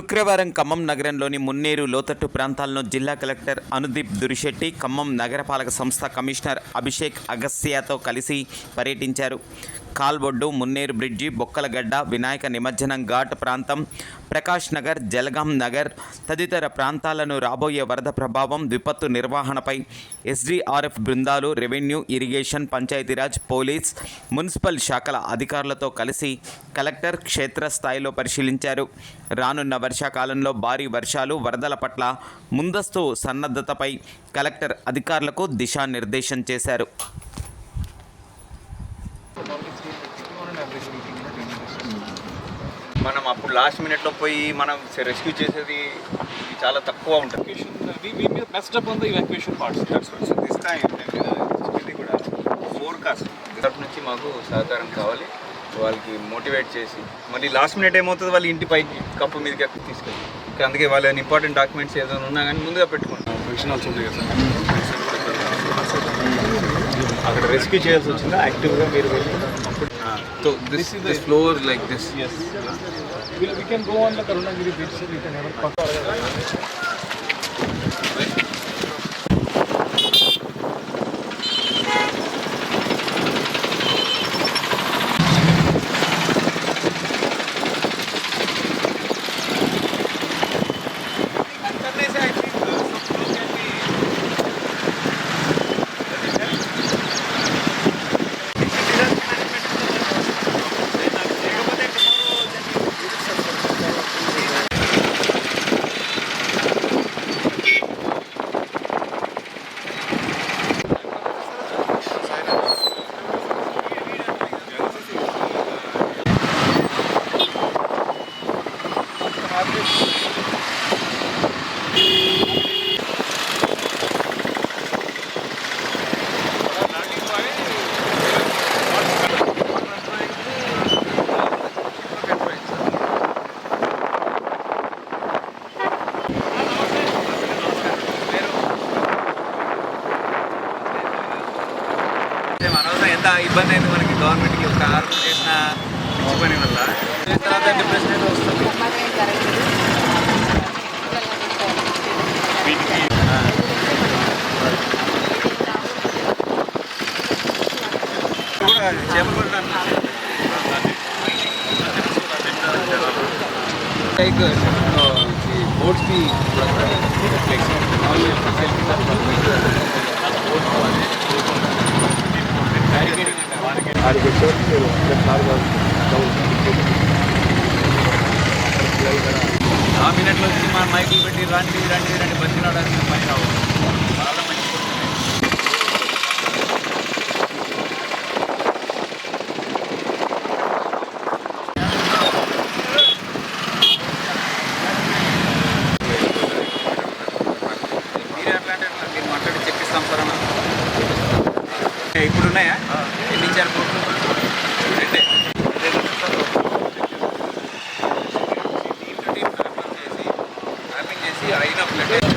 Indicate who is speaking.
Speaker 1: శుక్రవారం ఖమ్మం నగరంలోని మున్నేరు లోతట్టు ప్రాంతాలను జిల్లా కలెక్టర్ అనుదీప్ దురిశెట్టి ఖమ్మం నగరపాలక సంస్థ కమిషనర్ అభిషేక్ అగస్యాతో కలిసి పర్యటించారు. కాల్బొడ్డు మున్నేరు బ్రిడ్జి బొక్కలగడ్డ వినాయక నిమజ్జనం ఘాట్ ప్రాంతం ప్రకాష్ నగర్ జలగాం నగర్ తదితర ప్రాంతాలను రాబోయే వరద ప్రభావం విపత్తు నిర్వహణపై ఎస్డీఆర్ఎఫ్ బృందాలు revenue irrigation Panchayati Raj police municipal శాఖల అధికారులతో కలిసి కలెక్టర్ క్షేత్రస్థాయిలో పరిశీలించారు. రానున్న వర్షాకాలంలో భారీ వర్షాలు వరదల పట్ల ముందస్తు సన్నద్ధతపై కలెక్టర్ అధికారులకు దిశానిర్దేశం చేశారు.
Speaker 2: మనం అప్పుడు లాస్ట్ మినిట్లో పోయి మనం రెస్క్యూ చేసేది చాలా తక్కువ ఉంటుంది. దిస్ టైం ఇది కూడా ఫోర్కాస్ట్ తరఫు నుంచి మాకు సహకారం కావాలి. వాళ్ళకి మోటివేట్ చేసి. మళ్ళీ లాస్ట్ మినిట్ ఏమవుతుంది? వాళ్ళ ఇంటి పైకి కప్పు మీదకి తీసుకెళ్ళి. అందుకే వాళ్ళ ఇంపార్టెంట్ డాక్యుమెంట్స్ ఏదైనా ఉన్నా కానీ ముందుగా పెట్టుకుంటాం.
Speaker 3: Also ఉంది కదా సార్.
Speaker 2: అక్కడ రెస్క్యూ చేయాల్సి వచ్చిందా యాక్టివ్గా మీరు వెళ్ళి so this this floor like this
Speaker 3: Yes. We, we can go on the Karunagiri beach. We can have a
Speaker 2: అనవసరం ఎంత ఇబ్బంది అయింది మనకి? గవర్నమెంట్కి ఒక ఆర్డర్ చేసిన పిచ్చి పని వల్ల. తర్వాత డిప్రెషన్ అయితే వస్తుంది. కూడా చేపలు పట్టడానికి లైక్ బోట్స్ కి సినిమా మైకులు పెట్టి రండి రండి రండి బతికినాడానికి పని రావు. చాలా మంచి ఇప్పుడు ఉన్నాయా? ఎన్ని ఇచ్చారు? así, ahí nos